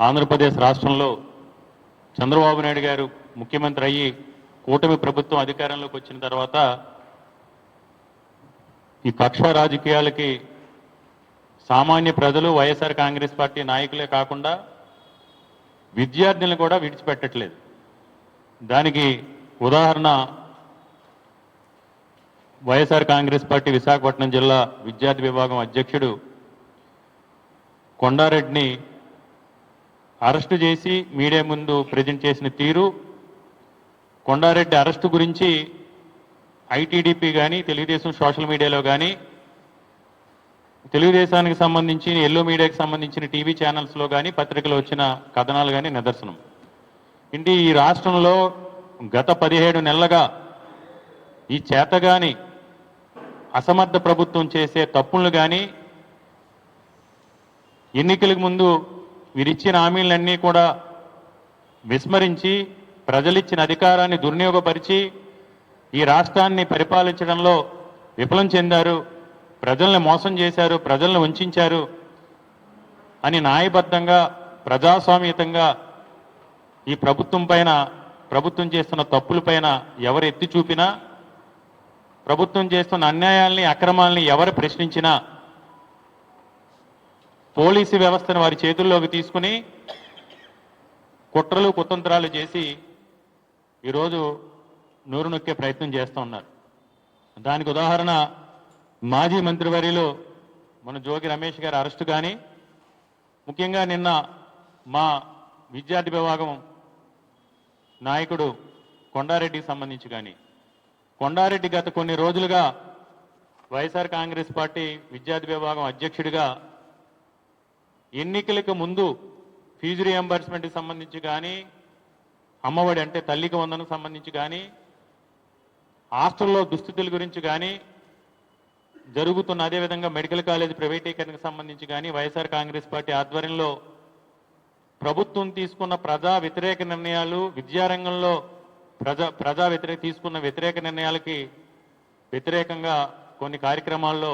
ఆంధ్రప్రదేశ్ రాష్ట్రంలో చంద్రబాబు నాయుడు గారు ముఖ్యమంత్రి అయ్యి కూటమి ప్రభుత్వం అధికారంలోకి వచ్చిన తర్వాత ఈ కక్ష రాజకీయాలకి సామాన్య ప్రజలు వైఎస్ఆర్ కాంగ్రెస్ పార్టీ నాయకులే కాకుండా విద్యార్థులను కూడా విడిచిపెట్టట్లేదు. దానికి ఉదాహరణ వైఎస్ఆర్ కాంగ్రెస్ పార్టీ విశాఖపట్నం జిల్లా విద్యార్థి విభాగం అధ్యక్షుడు కొండారెడ్డిని అరెస్టు చేసి మీడియా ముందు ప్రజెంట్ చేసిన తీరు కొండారెడ్డి అరెస్టు గురించి ఐటీడీపీ కానీ తెలుగుదేశం సోషల్ మీడియాలో కానీ తెలుగుదేశానికి సంబంధించి ఎల్లో మీడియాకి సంబంధించిన టీవీ ఛానల్స్లో కానీ పత్రికలు వచ్చిన కథనాలు కానీ నిదర్శనం. ఇంటి ఈ రాష్ట్రంలో గత పదిహేడు నెలలుగా ఈ చేతగాని అసమర్థ ప్రభుత్వం చేసే తప్పులను కానీ ఎన్నికలకు ముందు వీరిచ్చిన హామీలన్నీ కూడా విస్మరించి ప్రజలిచ్చిన అధికారాన్ని దుర్వినియోగపరిచి ఈ రాష్ట్రాన్ని పరిపాలించడంలో విఫలం చెందారు ప్రజల్ని మోసం చేశారు ప్రజల్ని వంచారు అని న్యాయబద్ధంగా ప్రజాస్వామ్యతంగా ఈ ప్రభుత్వం పైన ప్రభుత్వం చేస్తున్న తప్పులపైన ఎవరు ఎత్తి చూపినా ప్రభుత్వం చేస్తున్న అన్యాయాల్ని అక్రమాల్ని ఎవరు ప్రశ్నించినా పోలీసు వ్యవస్థను వారి చేతుల్లోకి తీసుకుని కుట్రలు కుతంత్రాలు చేసి ఈరోజు నూరు నొక్కే ప్రయత్నం చేస్తూ ఉన్నారు. దానికి ఉదాహరణ మాజీ మంత్రివర్యులు మన జోగి రమేష్ గారి అరెస్టు కానీ ముఖ్యంగా నిన్న మా విద్యార్థి విభాగం నాయకుడు కొండారెడ్డికి సంబంధించి కానీ కొండారెడ్డి గత కొన్ని రోజులుగా వైఎస్ఆర్ కాంగ్రెస్ పార్టీ విద్యార్థి విభాగం అధ్యక్షుడిగా ఎన్నికలకు ముందు ఫీజు రియంబర్స్మెంట్కి సంబంధించి కానీ అమ్మఒడి అంటే తల్లికి వందనకు సంబంధించి కానీ హాస్టల్లో దుస్థితుల గురించి కానీ జరుగుతున్న అదేవిధంగా మెడికల్ కాలేజ్ ప్రైవేటీకరణకు సంబంధించి కానీ వైఎస్ఆర్ కాంగ్రెస్ పార్టీ ఆధ్వర్యంలో ప్రభుత్వం తీసుకున్న ప్రజా వ్యతిరేక నిర్ణయాలు విద్యారంగంలో ప్రజా ప్రజా వ్యతిరేక తీసుకున్న వ్యతిరేక నిర్ణయాలకి వ్యతిరేకంగా కొన్ని కార్యక్రమాల్లో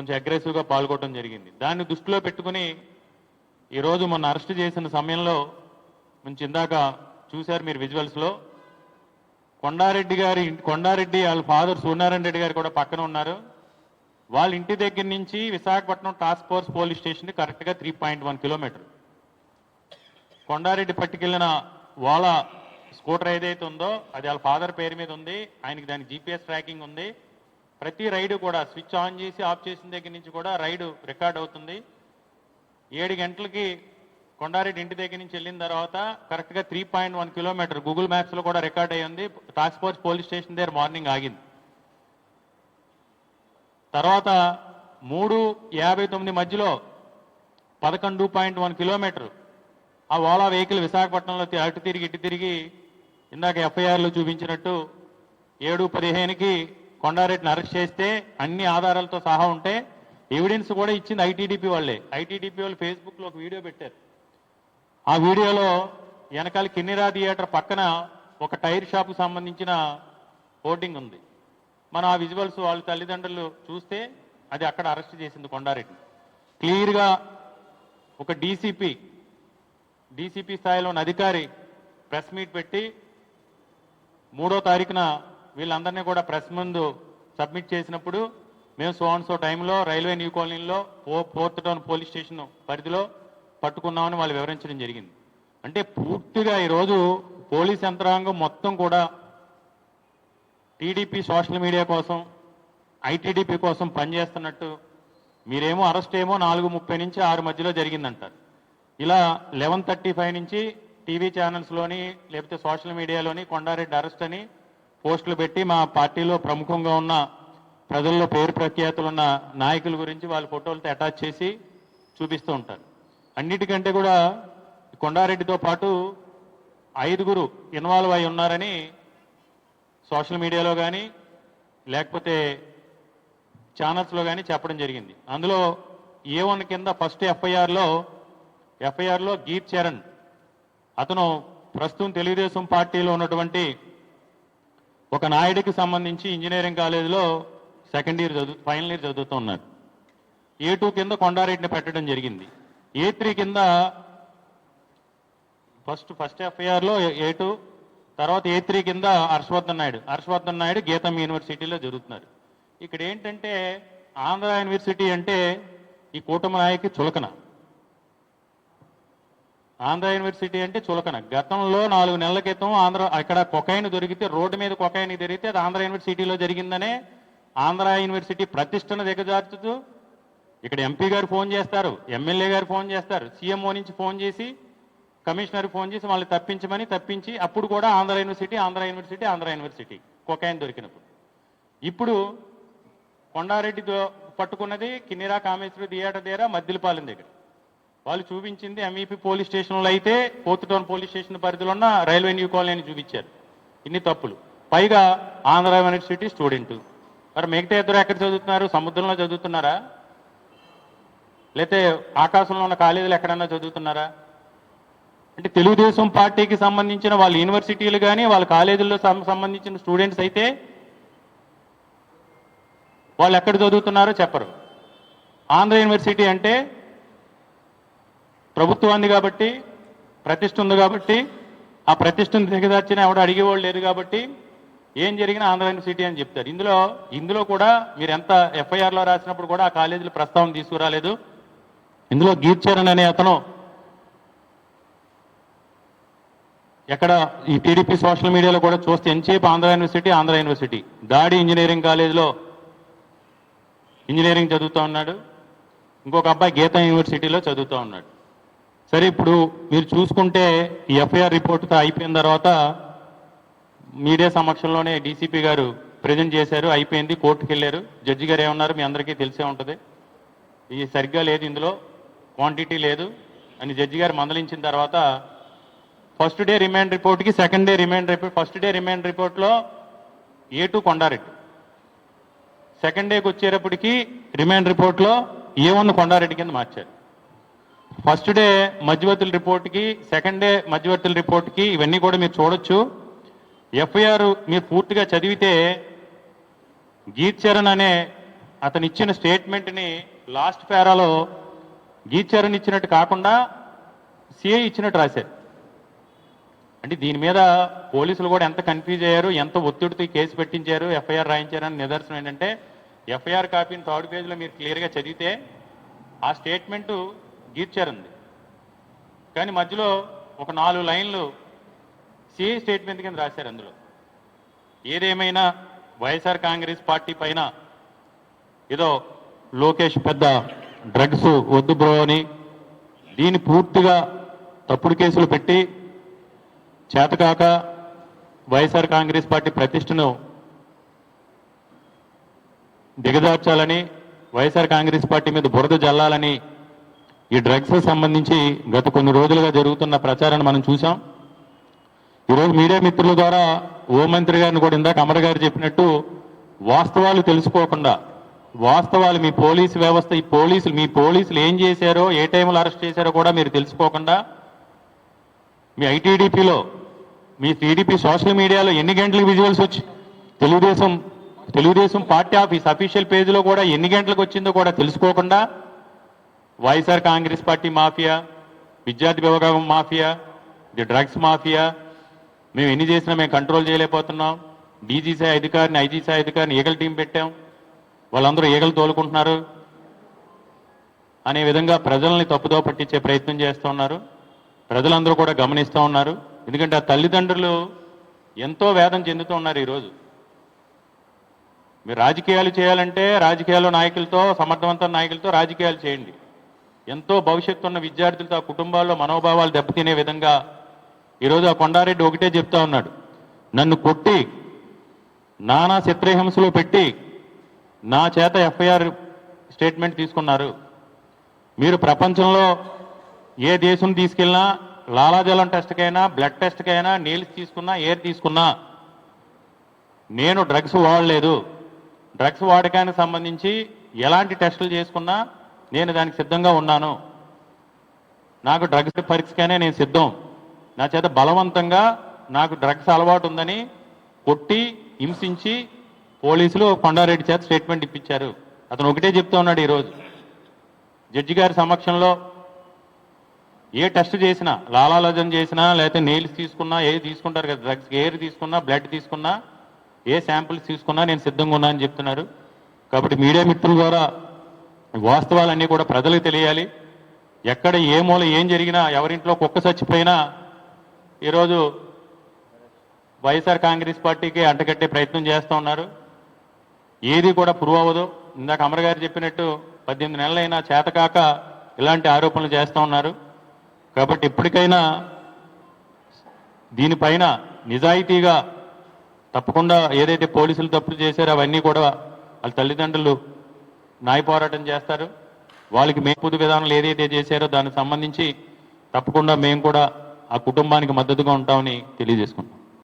కొంచెం అగ్రెసివ్గా పాల్గొనడం జరిగింది. దాన్ని దృష్టిలో పెట్టుకుని ఈరోజు మొన్న అరెస్ట్ చేసిన సమయంలో నుంచి ఇందాక చూశారు మీరు విజువల్స్లో. కొండారెడ్డి గారి కొండారెడ్డి వాళ్ళ ఫాదర్ సూర్యనారాయణ రెడ్డి గారు కూడా పక్కన ఉన్నారు. వాళ్ళ ఇంటి దగ్గర నుంచి Visakhapatnam task force police station కరెక్ట్గా three point one kilometer. Konda Reddy పట్టుకెళ్ళిన వాళ్ళ స్కూటర్ ఏదైతే ఉందో అది వాళ్ళ ఫాదర్ పేరు మీద ఉంది. ఆయనకి దానికి జీపీఎస్ ట్రాకింగ్ ఉంది. ప్రతి రైడ్ కూడా స్విచ్ ఆన్ చేసి ఆఫ్ చేసిన దగ్గర నుంచి కూడా రైడ్ రికార్డ్ అవుతుంది. ఏడు గంటలకి కొండారెడ్డి ఇంటి దగ్గర నుంచి వెళ్ళిన తర్వాత కరెక్ట్గా three point one kilometer Google మ్యాప్స్లో కూడా రికార్డ్ అయ్యి ఉంది. టాస్క్ ఫోర్స్ పోలీస్ స్టేషన్ దగ్గర మార్నింగ్ ఆగింది. తర్వాత మూడు యాభై తొమ్మిది మధ్యలో పదకొండు పాయింట్ వన్ కిలోమీటర్ ఆ ఓలా వెహికల్ విశాఖపట్నంలో అటు తిరిగి ఇటు తిరిగి ఇందాక ఎఫ్ఐఆర్లో చూపించినట్టు ఏడు పదిహేనుకి కొండారెడ్డిని అరెస్ట్ చేస్తే అన్ని ఆధారాలతో సహా ఉంటే ఎవిడెన్స్ కూడా ఇచ్చింది ఐటీడీపీ వాళ్ళే. ఐటీడీపీ వాళ్ళు ఫేస్బుక్లో ఒక వీడియో పెట్టారు. ఆ వీడియోలో వెనకాల కిన్నిరా థియేటర్ పక్కన ఒక టైర్ షాప్కి సంబంధించిన హోర్డింగ్ ఉంది. మనం ఆ విజువల్స్ వాళ్ళ తల్లిదండ్రులు చూస్తే అది అక్కడ అరెస్ట్ చేసింది కొండారెడ్డి క్లియర్గా ఒక డీసీపీ డీసీపీ స్థాయిలో ఉన్న అధికారి ప్రెస్ మీట్ పెట్టి మూడో తారీఖున వీళ్ళందరినీ కూడా ప్రెస్ ముందు సబ్మిట్ చేసినప్పుడు మేము సో అండ్ సో టైంలో రైల్వే న్యూ కాలనీలో పో ఫోర్త్ టౌన్ పోలీస్ స్టేషన్ పరిధిలో పట్టుకున్నామని వాళ్ళు వివరించడం జరిగింది. అంటే పూర్తిగా ఈరోజు పోలీస్ యంత్రాంగం మొత్తం కూడా టీడీపీ సోషల్ మీడియా కోసం ఐటీడీపీ కోసం పనిచేస్తున్నట్టు మీరేమో అరెస్ట్ ఏమో నాలుగు ముప్పై నుంచి ఆరు మధ్యలో జరిగిందంటారు. ఇలా లెవెన్ థర్టీ ఫైవ్ నుంచి టీవీ ఛానల్స్లోని లేకపోతే సోషల్ మీడియాలోని కొండారెడ్డి అరెస్ట్ అని పోస్టులు పెట్టి మా పార్టీలో ప్రముఖంగా ఉన్న ప్రజల్లో పేరు ప్రఖ్యాతులు ఉన్న నాయకుల గురించి వాళ్ళ ఫోటోలతో అటాచ్ చేసి చూపిస్తూ ఉంటారు. అన్నిటికంటే కూడా కొండారెడ్డితో పాటు ఐదుగురు ఇన్వాల్వ్ అయి ఉన్నారని సోషల్ మీడియాలో కానీ లేకపోతే ఛానల్స్లో కానీ చెప్పడం జరిగింది. అందులో ఏ వన్ కింద ఫస్ట్ ఎఫ్ఐఆర్లో ఎఫ్ఐఆర్లో గీత్ చరణ్. అతను ప్రస్తుతం తెలుగుదేశం పార్టీలో ఉన్నటువంటి ఒక నాయుడికి సంబంధించి ఇంజనీరింగ్ కాలేజీలో సెకండ్ ఇయర్ చదువు ఫైనల్ ఇయర్ చదువుతూ ఉన్నారు ఏ టూ కింద కొండారెడ్డిని పెట్టడం జరిగింది. ఏ త్రీ కింద ఫస్ట్ ఫస్ట్ ఎఫ్ఐఆర్లో ఏ టూ తర్వాత ఏ త్రీ కింద హర్షవర్ధన్ నాయుడు. హర్షవర్ధన్ నాయుడు గీతం యూనివర్సిటీలో జరుగుతున్నారు. ఇక్కడ ఏంటంటే ఆంధ్ర యూనివర్సిటీ అంటే ఈ కూటమి నాయకి చులకన. ఆంధ్ర యూనివర్సిటీ అంటే చులకన. గతంలో నాలుగు నెలల క్రితం ఆంధ్ర అక్కడ కొకైన్ దొరికితే రోడ్డు మీద కొకైన్ దొరికితే అది ఆంధ్ర యూనివర్సిటీలో జరిగిందనే ఆంధ్ర యూనివర్సిటీ ప్రతిష్టను దిగజార్చుతూ ఇక్కడ ఎంపీ గారు ఫోన్ చేస్తారు ఎమ్మెల్యే గారు ఫోన్ చేస్తారు సీఎంఓ నుంచి ఫోన్ చేసి కమిషనర్ ఫోన్ చేసి వాళ్ళని తప్పించమని తప్పించి అప్పుడు కూడా Andhra university Andhra university Andhra university cocaine దొరికినప్పుడు. ఇప్పుడు కొండారెడ్డి దో- పట్టుకున్నది కిన్నెరా కామేశ్వరి థియేటర్ దగ్గర మద్దిలపాలెం దగ్గర. వాళ్ళు చూపించింది ఎంఈపీ పోలీస్ స్టేషన్లో అయితే ఫోర్త్ టౌన్ పోలీస్ స్టేషన్ పరిధిలో ఉన్న రైల్వే న్యూ కాలనీ చూపించారు. ఇన్ని తప్పులు. పైగా ఆంధ్ర యూనివర్సిటీ స్టూడెంట్. మరి మిగతా ఇద్దరు ఎక్కడ చదువుతున్నారు? సముద్రంలో చదువుతున్నారా? లేతే ఆకాశంలో ఉన్న కాలేజీలు ఎక్కడన్నా చదువుతున్నారా? అంటే తెలుగుదేశం పార్టీకి సంబంధించిన వాళ్ళ యూనివర్సిటీలు కానీ వాళ్ళ కాలేజీల్లో సం- సంబంధించిన స్టూడెంట్స్ అయితే వాళ్ళు ఎక్కడ చదువుతున్నారో చెప్పరు. ఆంధ్ర యూనివర్సిటీ అంటే ప్రభుత్వం ఉంది కాబట్టి ప్రతిష్ట ఉంది కాబట్టి ఆ ప్రతిష్టను దిగదార్చిన ఎవడు అడిగేవాళ్ళు లేరు కాబట్టి ఏం జరిగినా ఆంధ్ర యూనివర్సిటీ అని చెప్తారు. ఇందులో ఇందులో కూడా మీరు ఎంత ఎఫ్ఐఆర్లో రాసినప్పుడు కూడా ఆ కాలేజీల ప్రస్తావన తీసుకురాలేదు. ఇందులో గీర్చరణ్ అనే అతను ఎక్కడ ఈ టీడీపీ సోషల్ మీడియాలో కూడా చూస్తే ఎంతసేపు ఆంధ్ర యూనివర్సిటీ ఆంధ్ర యూనివర్సిటీ. దాడి ఇంజనీరింగ్ కాలేజీలో ఇంజనీరింగ్ చదువుతూ ఉన్నాడు. ఇంకొక అబ్బాయి గీతా యూనివర్సిటీలో చదువుతూ ఉన్నాడు. సరే ఇప్పుడు మీరు చూసుకుంటే ఈ ఎఫ్ఐఆర్ రిపోర్ట్ అయిపోయిన తర్వాత మీడియా సమక్షంలోనే డీసీపీ గారు ప్రజెంట్ చేశారు అయిపోయింది కోర్టుకు వెళ్ళారు జడ్జి గారు ఏమన్నారు మీ అందరికీ తెలిసే ఉంటుంది. ఇది సరిగ్గా లేదు ఇందులో క్వాంటిటీ లేదు అని జడ్జి గారు మందలించిన తర్వాత first day remand రిపోర్ట్కి second day remand report first day remand రిపోర్ట్లో ఏ టూ కొండారెడ్డి. సెకండ్ డేకి వచ్చేటప్పటికి రిమాండ్ రిపోర్ట్లో ఏ వన్ కొండారెడ్డి కింద మార్చారు. ఫస్ట్ డే మధ్యవర్తుల రిపోర్ట్కి సెకండ్ డే మధ్యవర్తుల రిపోర్ట్కి ఇవన్నీ కూడా మీరు చూడొచ్చు. ఎఫ్ఐఆర్ మీరు పూర్తిగా చదివితే గీత్ చరణ్ అనే అతను ఇచ్చిన స్టేట్మెంట్ని లాస్ట్ పేరాలో గీత్ చరణ్ ఇచ్చినట్టు కాకుండా సిఐ ఇచ్చినట్టు రాశారు. అంటే దీని మీద పోలీసులు కూడా ఎంత కన్ఫ్యూజ్ అయ్యారు ఎంత ఒత్తిడితో కేసు పెట్టించారు ఎఫ్ఐఆర్ రాయించారని నిదర్శనం ఏంటంటే ఎఫ్ఐఆర్ కాపీని థర్డ్ పేజ్లో మీరు క్లియర్గా చదివితే ఆ స్టేట్మెంటు గీర్చారండి కానీ మధ్యలో ఒక నాలుగు లైన్లు సిఐ స్టేట్మెంట్ కింద రాశారు అందులో. ఏదేమైనా వైఎస్ఆర్ కాంగ్రెస్ పార్టీ పైన ఏదో లోకేష్ పెద్ద డ్రగ్స్ వద్దు బ్రో అని దీన్ని పూర్తిగా తప్పుడు కేసులు పెట్టి చేతకాక వైఎస్ఆర్ కాంగ్రెస్ పార్టీ ప్రతిష్టను దిగజార్చాలని వైఎస్ఆర్ కాంగ్రెస్ పార్టీ మీద బురద జల్లాలని ఈ డ్రగ్స్ సంబంధించి గత కొన్ని రోజులుగా జరుగుతున్న ప్రచారాన్ని మనం చూసాం ఈరోజు మీడియా మిత్రుల ద్వారా హోంమంత్రి గారిని కూడా ఇందాక అమర్ గారు చెప్పినట్టు వాస్తవాలు తెలుసుకోకుండా వాస్తవాలు మీ పోలీసు వ్యవస్థ ఈ పోలీసులు మీ పోలీసులు ఏం చేశారో ఏ టైంలో అరెస్ట్ చేశారో కూడా మీరు తెలుసుకోకుండా మీ ఐటీడీపీలో మీ టీడీపీ సోషల్ మీడియాలో ఎన్ని గంటలకు విజువల్స్ వచ్చి Telugu Desam Telugu Desam party office official పేజీలో కూడా ఎన్ని గంటలకు వచ్చిందో కూడా తెలుసుకోకుండా వైఎస్ఆర్ కాంగ్రెస్ పార్టీ మాఫియా విద్యార్థి విభాగం మాఫియా ది డ్రగ్స్ మాఫియా. మేము ఎన్ని చేసినా మేము కంట్రోల్ చేయలేకపోతున్నాం. డీజీసీ అధికారిని ఐజీసీ అధికారిని ఈగల టీం పెట్టాం. వాళ్ళందరూ ఈగలు తోలుకుంటున్నారు. అనే విధంగా ప్రజల్ని తప్పుదో పట్టించే ప్రయత్నం చేస్తూ ఉన్నారు. ప్రజలందరూ కూడా గమనిస్తూ ఉన్నారు. ఎందుకంటే ఆ తల్లిదండ్రులు ఎంతో వేదం చెందుతూ ఉన్నారు ఈరోజు. మీరు రాజకీయాలు చేయాలంటే రాజకీయాల్లో నాయకులతో సమర్థవంతమైన నాయకులతో రాజకీయాలు చేయండి. ఎంతో భవిష్యత్తు ఉన్న విద్యార్థులతో ఆ కుటుంబాల్లో మనోభావాలు దెబ్బతినే విధంగా ఈరోజు ఆ కొండారెడ్డి ఒకటే చెప్తా ఉన్నాడు. నన్ను కొట్టి నానా చిత్రహింసలో పెట్టి నా చేత ఎఫ్ఐఆర్ స్టేట్మెంట్ తీసుకున్నారు. మీరు ప్రపంచంలో ఏ దేశం తీసుకెళ్ళినా లాలాజలం టెస్ట్కైనా బ్లడ్ టెస్ట్కైనా నీల్స్ తీసుకున్నా ఎయిర్ తీసుకున్నా నేను డ్రగ్స్ వాడలేదు. డ్రగ్స్ వాడకానికి సంబంధించి ఎలాంటి టెస్టులు చేసుకున్నా నేను దానికి సిద్ధంగా ఉన్నాను. నాకు డ్రగ్స్ పరీక్షకైనా నేను సిద్ధం. నా చేత బలవంతంగా నాకు డ్రగ్స్ అలవాటు ఉందని కొట్టి హింసించి పోలీసులు కొండారెడ్డి చేత స్టేట్మెంట్ ఇప్పించారు. అతను ఒకటే చెప్తా ఉన్నాడు ఈరోజు. జడ్జి గారి సమక్షంలో ఏ టెస్ట్ చేసినా లాలాలజం చేసినా లేకపోతే నెయిల్స్ తీసుకున్నా ఏ తీసుకుంటారు కదా డ్రగ్స్ ఎయిర్ తీసుకున్నా బ్లడ్ తీసుకున్నా ఏ శాంపిల్స్ తీసుకున్నా నేను సిద్ధంగా ఉన్నా అని చెప్తున్నారు. కాబట్టి మీడియా మిత్రుల ద్వారా వాస్తవాలన్నీ కూడా ప్రజలకు తెలియాలి. ఎక్కడ ఏ మూల ఏం జరిగినా ఎవరింట్లో కుక్క చచ్చిపోయినా ఈరోజు వైఎస్ఆర్ కాంగ్రెస్ పార్టీకి అంటగట్టే ప్రయత్నం చేస్తూ ఉన్నారు. ఏది కూడా ప్రూవ్ అవ్వదు. ఇందాక అమర్ గారు చెప్పినట్టు పద్దెనిమిది నెలలైనా చేతకాక ఇలాంటి ఆరోపణలు చేస్తూ ఉన్నారు. కాబట్టి ఇప్పటికైనా దీనిపైన నిజాయితీగా తప్పకుండా ఏదైతే పోలీసులు తప్పులు చేశారో అవన్నీ కూడా వాళ్ళ తల్లిదండ్రులు న్యాయ పోరాటం చేస్తారు. వాళ్ళకి మేపుదు విధానాలు ఏదైతే చేశారో దానికి సంబంధించి తప్పకుండా మేము కూడా ఆ కుటుంబానికి మద్దతుగా ఉంటామని తెలియజేసుకుంటాం